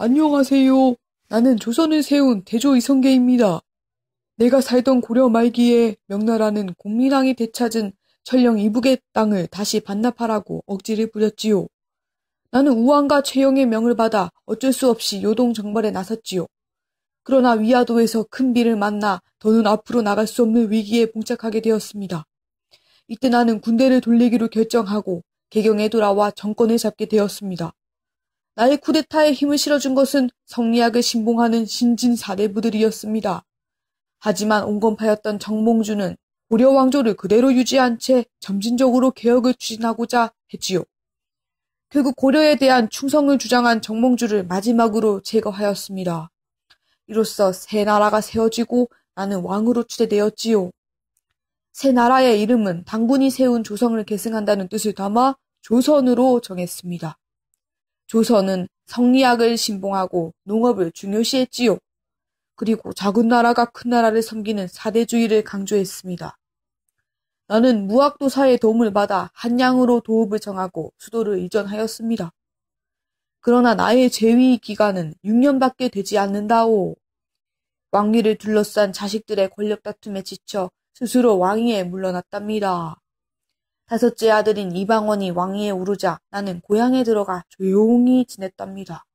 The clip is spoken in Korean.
안녕하세요. 나는 조선을 세운 대조 이성계입니다. 내가 살던 고려 말기에 명나라는 공민왕이 되찾은 천령 이북의 땅을 다시 반납하라고 억지를 부렸지요. 나는 우왕과 최영의 명을 받아 어쩔 수 없이 요동 정벌에 나섰지요. 그러나 위화도에서 큰 비를 만나 더는 앞으로 나갈 수 없는 위기에 봉착하게 되었습니다. 이때 나는 군대를 돌리기로 결정하고 개경에 돌아와 정권을 잡게 되었습니다. 나의 쿠데타에 힘을 실어준 것은 성리학을 신봉하는 신진 사대부들이었습니다. 하지만 온건파였던 정몽주는 고려 왕조를 그대로 유지한 채 점진적으로 개혁을 추진하고자 했지요. 결국 고려에 대한 충성을 주장한 정몽주를 마지막으로 제거하였습니다. 이로써 새 나라가 세워지고 나는 왕으로 추대되었지요. 새 나라의 이름은 당군이 세운 조성을 계승한다는 뜻을 담아 조선으로 정했습니다. 조선은 성리학을 신봉하고 농업을 중요시했지요. 그리고 작은 나라가 큰 나라를 섬기는 사대주의를 강조했습니다. 나는 무학도사의 도움을 받아 한양으로 도읍을 정하고 수도를 이전하였습니다. 그러나 나의 재위 기간은 6년밖에 되지 않는다오. 왕위를 둘러싼 자식들의 권력 다툼에 지쳐 스스로 왕위에 물러났답니다. 다섯째 아들인 이방원이 왕위에 오르자 나는 고향에 들어가 조용히 지냈답니다.